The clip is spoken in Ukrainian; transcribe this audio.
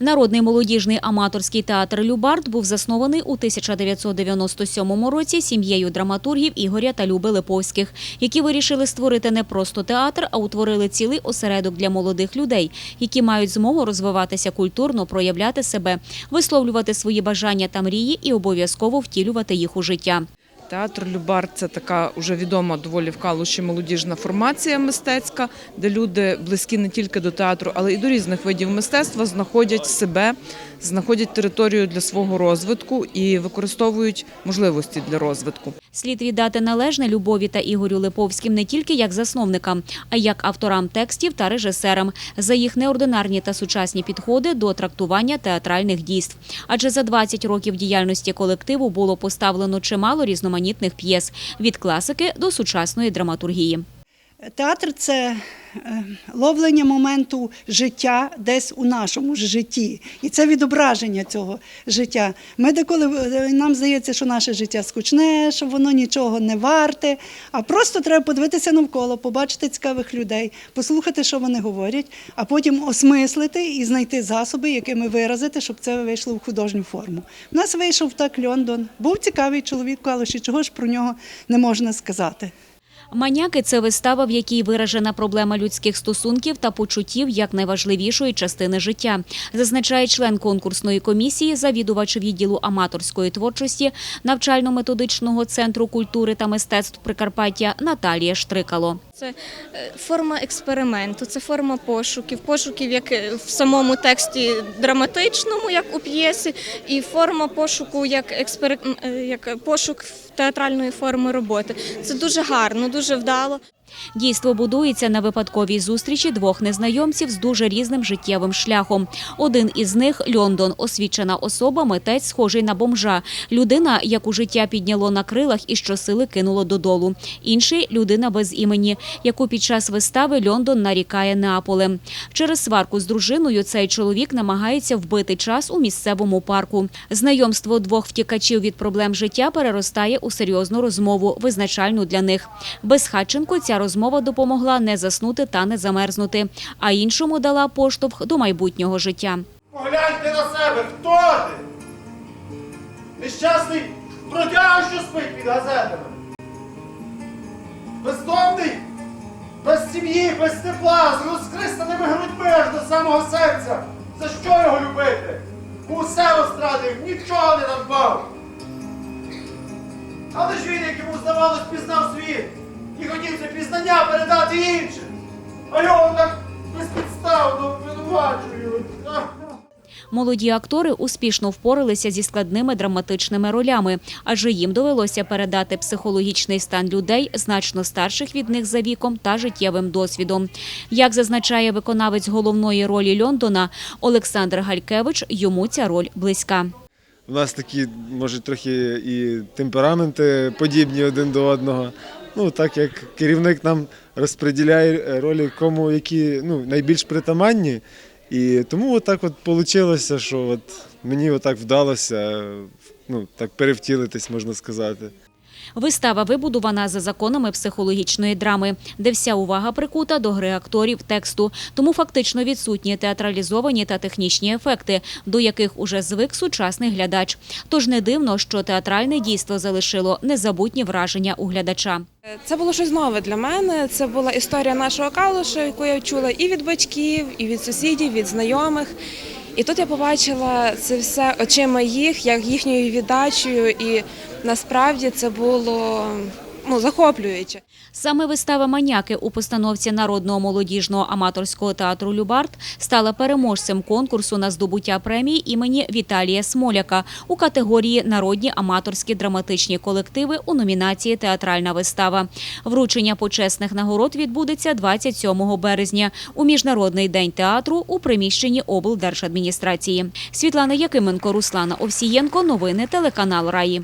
Народний молодіжний аматорський театр Любард був заснований у 1997 році сім'єю драматургів Ігоря та Люби Липовських, які вирішили створити не просто театр, а утворили цілий осередок для молодих людей, які мають змогу розвиватися культурно, проявляти себе, висловлювати свої бажання та мрії і обов'язково втілювати їх у життя. Театр Любар це така вже відома доволі в Калуші молодіжна формація мистецька, де люди близькі не тільки до театру, але й до різних видів мистецтва знаходять себе, знаходять територію для свого розвитку і використовують можливості для розвитку. Слід віддати належне Любові та Ігорю Липовським не тільки як засновникам, а й як авторам текстів та режисерам за їх неординарні та сучасні підходи до трактування театральних дійств. Адже за 20 років діяльності колективу було поставлено чимало різноманітних п'єс від класики до сучасної драматургії. Театр це е, ловлення моменту життя десь у нашому житті. І це відображення цього життя. Ми деколи е, нам здається, що наше життя скучне, що воно нічого не варте. А просто треба подивитися навколо, побачити цікавих людей, послухати, що вони говорять, а потім осмислити і знайти засоби, якими виразити, щоб це вийшло в художню форму. У нас вийшов так Льондон. Був цікавий чоловік в Калуші, чого ж про нього не можна сказати. Маняки це вистава, в якій виражена проблема людських стосунків та почуттів як найважливішої частини життя, зазначає член конкурсної комісії, завідувач відділу аматорської творчості навчально-методичного центру культури та мистецтв Прикарпаття Наталія Штрикало. Це е, форма експерименту, це форма пошуків, пошуків як е, в самому тексті драматичному, як у п'єсі, і форма пошуку як експер... е, як пошук театральної форми роботи. Це дуже гарно, дуже вдало. Дійство будується на випадковій зустрічі двох незнайомців з дуже різним життєвим шляхом. Один із них Льондон, освічена особа, митець, схожий на бомжа. Людина, яку життя підняло на крилах і щосили кинуло додолу. Інший людина без імені, яку під час вистави Льондон нарікає Неаполем. Через сварку з дружиною цей чоловік намагається вбити час у місцевому парку. Знайомство двох втікачів від проблем життя переростає у серйозну розмову, визначальну для них. Безхатченко ця розмова допомогла не заснути та не замерзнути, а іншому дала поштовх до майбутнього життя. Погляньте на себе, хто ти? Нещасний бродяга, що спить під газетами. Бездомний, без сім'ї, без тепла, з розкристаними грудьми аж до самого серця. За що його любити? Усе розтратив, нічого не надбав. Але ж він, як йому здавалось, пізнав хотів це пізнання передати іншим. А його так безпідставно обвинувачують. Молоді актори успішно впоралися зі складними драматичними ролями, адже їм довелося передати психологічний стан людей, значно старших від них за віком та життєвим досвідом. Як зазначає виконавець головної ролі Льондона Олександр Галькевич, йому ця роль близька. У нас такі, може, трохи і темпераменти подібні один до одного. Ну, так як керівник нам розподіляє ролі, кому які ну, найбільш притаманні. І тому отак от вийшло, що от мені отак вдалося ну, так перевтілитись, можна сказати. Вистава вибудована за законами психологічної драми, де вся увага прикута до гри акторів тексту. Тому фактично відсутні театралізовані та технічні ефекти, до яких уже звик сучасний глядач. Тож не дивно, що театральне дійство залишило незабутні враження у глядача. Це було щось нове для мене. Це була історія нашого калуша, яку я чула і від батьків, і від сусідів, від знайомих. І тут я побачила це все очима їх, як їхньою віддачею, і насправді це було ну, захоплююче. Саме вистава Маняки у постановці народного молодіжного аматорського театру Любард стала переможцем конкурсу на здобуття премії імені Віталія Смоляка у категорії Народні аматорські драматичні колективи у номінації Театральна вистава. Вручення почесних нагород відбудеться 27 березня у Міжнародний день театру у приміщенні облдержадміністрації. Світлана Якименко, Руслана Овсієнко. Новини телеканал Раї.